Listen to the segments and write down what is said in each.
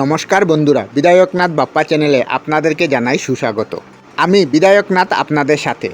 নমস্কার বন্ধুরা বিধায়কনাথ বাপ্পা চ্যানেলে আপনাদেরকে জানাই সুস্বাগত। আমি বিধায়কনাথ আপনাদের সাথে।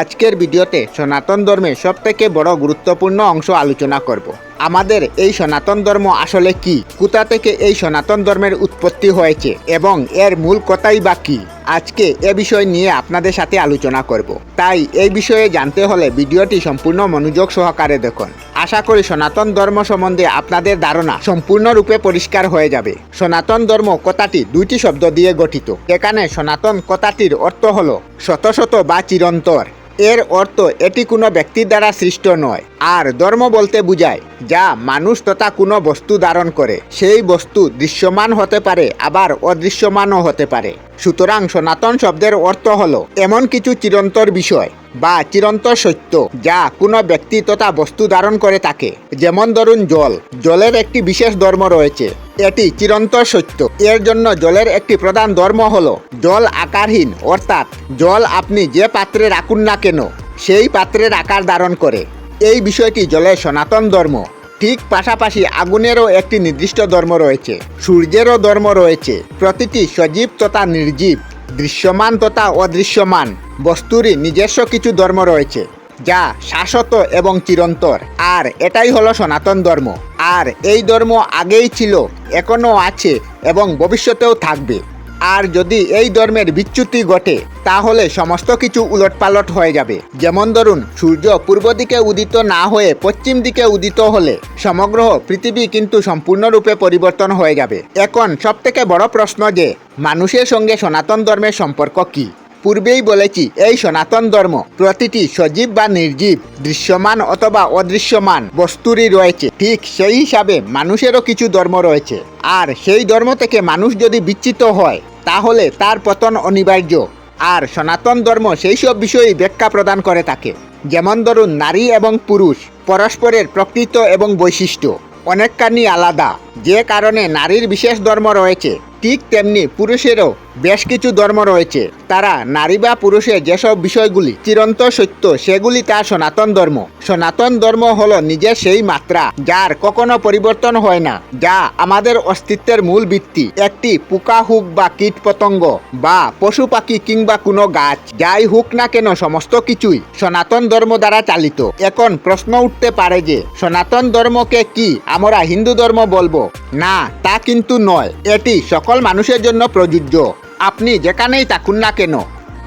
আজকের ভিডিওতে সনাতন ধর্মের সবথেকে বড় গুরুত্বপূর্ণ অংশ আলোচনা করব। আমাদের এই সনাতন ধর্ম আসলে কি? কোথা থেকে এই সনাতন ধর্মের উৎপত্তি হয়েছে? এবং এর মূল কথাই বা কি? আজকে এ বিষয় নিয়ে আপনাদের সাথে আলোচনা করব। তাই এই বিষয়ে জানতে হলে ভিডিওটি সম্পূর্ণ মনোযোগ সহকারে দেখুন। আশা করি সনাতন ধর্ম সম্বন্ধে আপনাদের ধারণা সম্পূর্ণরূপে পরিষ্কার হয়ে যাবে। সনাতন ধর্ম কথাটি দুইটি শব্দ দিয়ে গঠিত। এখানে সনাতন কথাটির অর্থ হল শত শত বা চিরন্তর। এর অর্থ এটি কোনো ব্যক্তির দ্বারা সৃষ্ট নয়। আর ধর্ম বলতে বুঝায়, যা মানুষ তথা কোনো বস্তু ধারণ করে, সেই বস্তু দৃশ্যমান হতে পারে, আবার অদৃশ্যমানও হতে পারে। সুতরাং সনাতন শব্দের অর্থ হলো, এমন কিছু চিরন্তর বিষয় বা চিরন্তর সত্য, যা কোনো ব্যক্তি তথা বস্তু ধারণ করে থাকে যেমন ধরুন জল, জলের একটি বিশেষ ধর্ম রয়েছে। এটি চিরন্তর সত্য। এর জন্য জলের একটি প্রধান ধর্ম হলো জল আকারহীন, অর্থাৎ জল আপনি যে পাত্রে রাখুন না কেন, সেই পাত্রের আকার ধারণ করে। এই বিষয়টি জলের সনাতন ধর্ম। ঠিক পাশাপাশি আগুনেরও একটি নির্দিষ্ট ধর্ম রয়েছে। সূর্যেরও ধর্ম রয়েছে। প্রতিটি সজীব তথা নির্জীব, দৃশ্যমান তথা অদৃশ্যমান। বস্তুরই নিজস্ব কিছু ধর্ম রয়েছে, যা শাশ্বত এবং চিরন্তর। আর এটাই হলো সনাতন ধর্ম। আর এই ধর্ম আগেই ছিল, এখনও আছে এবং ভবিষ্যতেও থাকবে। আর যদি এই ধর্মের বিচ্যুতি ঘটে, তাহলে সমস্ত কিছু উলটপালট হয়ে যাবে। যেমন ধরুন, সূর্য পূর্ব দিকে উদিত না হয়ে পশ্চিম দিকে উদিত হলে সমগ্র পৃথিবী কিন্তু সম্পূর্ণরূপে পরিবর্তন হয়ে যাবে। এখন সবথেকে বড় প্রশ্ন যে, মানুষের সঙ্গে সনাতন ধর্মের সম্পর্ক কী? পূর্বেই বলেছি, এই সনাতন ধর্ম প্রতিটি সজীব বা নির্জীব দৃশ্যমান অথবা অদৃশ্যমান বস্তুরই রয়েছে ঠিক সেই হিসাবে মানুষেরও কিছু ধর্ম রয়েছে আর সেই ধর্ম থেকে মানুষ যদি বিচ্ছিত হয়, তাহলে তার পতন অনিবার্য। আর সনাতন ধর্ম সেই সব বিষয়েই ব্যাখ্যা প্রদান করে থাকে। যেমন ধরুন, নারী এবং পুরুষ পরস্পরের প্রকৃত এবং বৈশিষ্ট্য অনেকখানি আলাদা। যে কারণে নারীর বিশেষ ধর্ম রয়েছে, ঠিক তেমনি পুরুষেরও বেশ কিছু ধর্ম রয়েছে। তারা নারী বা পুরুষের যেসব বিষয়গুলি চিরন্ত সত্য, সেগুলি তার সনাতন ধর্ম। সনাতন ধর্ম হল নিজের সেই মাত্রা যার কখনো পরিবর্তন হয় না, যা আমাদের অস্তিত্বের মূল ভিত্তি। একটি পোকা হোক বা কীট পতঙ্গ বা পশু পাখি কিংবা কোনো গাছ, যাই হোক না কেন সমস্ত কিছুই সনাতন ধর্ম দ্বারা চালিত। এখন প্রশ্ন উঠতে পারে যে, সনাতন ধর্মকে কি আমরা হিন্দু ধর্ম বলব? না, তা কিন্তু নয়। এটি সকল মানুষের জন্য প্রযোজ্য। আপনি যেখানেই থাকুন না কেন,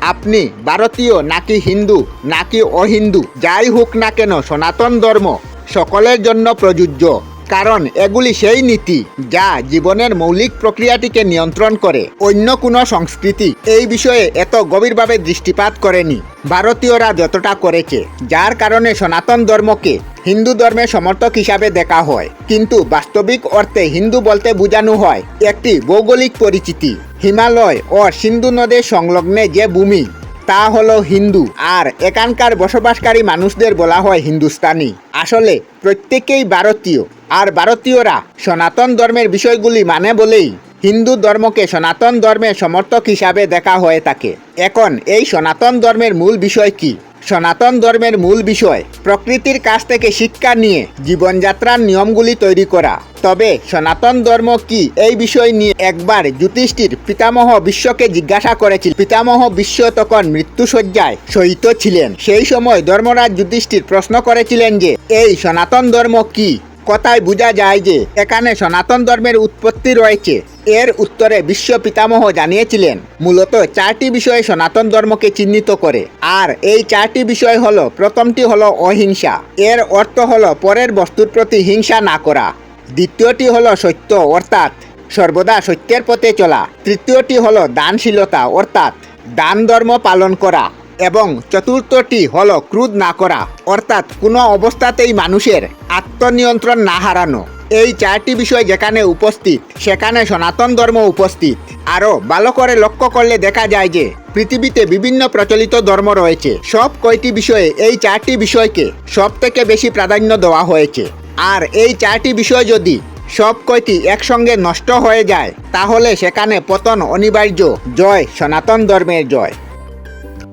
আপনি ভারতীয় নাকি হিন্দু নাকি অহিন্দু, যাই হোক না কেন, সনাতন ধর্ম সকলের জন্য প্রযোজ্য। কারণ এগুলি সেই নীতি যা জীবনের মৌলিক প্রক্রিয়াটিকে নিয়ন্ত্রণ করে। অন্য কোনো সংস্কৃতি এই বিষয়ে এত গভীরভাবে দৃষ্টিপাত করেনি। ভারতীয়রা যতটা করেছে, যার কারণে সনাতন ধর্মকে হিন্দু ধর্মের সমর্থক হিসাবে দেখা হয়। কিন্তু বাস্তবিক অর্থে হিন্দু বলতে বোঝানো হয়, একটি ভৌগোলিক পরিচিতি। হিমালয় ও সিন্ধু নদের সংলগ্নে যে ভূমি, তা হলো হিন্দু। আর এখানকার বসবাসকারী মানুষদের বলা হয় হিন্দুস্তানি। আসলে প্রত্যেকেই ভারতীয়। আর ভারতীয়রা সনাতন ধর্মের বিষয়গুলি মানে বলেই হিন্দু ধর্মকে সনাতন ধর্মের সমর্থক হিসাবে দেখা হয়ে থাকে। এখন এই সনাতন ধর্মের মূল বিষয় কি? সনাতন ধর্মের মূল বিষয়, প্রকৃতির কাছ থেকে শিক্ষা নিয়ে জীবনযাত্রার নিয়মগুলি তৈরি করা। তবে সনাতন ধর্ম কি এই বিষয় নিয়ে একবার জ্যোতিষটির পিতামহ বিশ্বকে জিজ্ঞাসা করেছিল। পিতামহ বিশ্ব তখন মৃত্যুসজ্জায় শহীদ ছিলেন। সেই সময় ধর্মরাজ যুধিষ্ঠির প্রশ্ন করেছিলেন যে, এই সনাতন ধর্ম কি? কথায় বোঝা যায় যে, এখানে সনাতন ধর্মের উৎপত্তি রয়েছে। এর উত্তরে বিশ্ব পিতামহ জানিয়েছিলেন, মূলত চারটি বিষয়ে সনাতন ধর্মকে চিহ্নিত করে। আর এই চারটি বিষয় হলো, প্রথমটি হলো অহিংসা। এর অর্থ হলো পরের বস্তুর প্রতি হিংসা না করা। দ্বিতীয়টি হলো সত্য, অর্থাৎ সর্বদা সত্যের পথে চলা। তৃতীয়টি হলো দানশীলতা, অর্থাৎ দান ধর্ম পালন করা। এবং চতুর্থটি হলো ক্রোধ না করা, অর্থাৎ কোনো অবস্থাতেই মানুষের আত্মনিয়ন্ত্রণ না হারানো। এই চারটি বিষয় যেখানে উপস্থিত, সেখানে সনাতন ধর্ম উপস্থিত। আরও ভালো করে লক্ষ্য করলে দেখা যায় যে, পৃথিবীতে বিভিন্ন প্রচলিত ধর্ম রয়েছে। সব কয়টি বিষয়ে এই চারটি বিষয়কে সব থেকে বেশি প্রাধান্য দেওয়া হয়েছে। আর এই চারটি বিষয় যদি সব কয়টি একসঙ্গে নষ্ট হয়ে যায়, তাহলে সেখানে পতন অনিবার্য। জয় সনাতন ধর্মের জয়।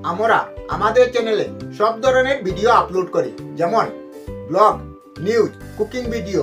আমরা আমাদের চ্যানেলে সব ধরনের ভিডিও আপলোড করি। যেমন ব্লগ, নিউজ, কুকিং ভিডিও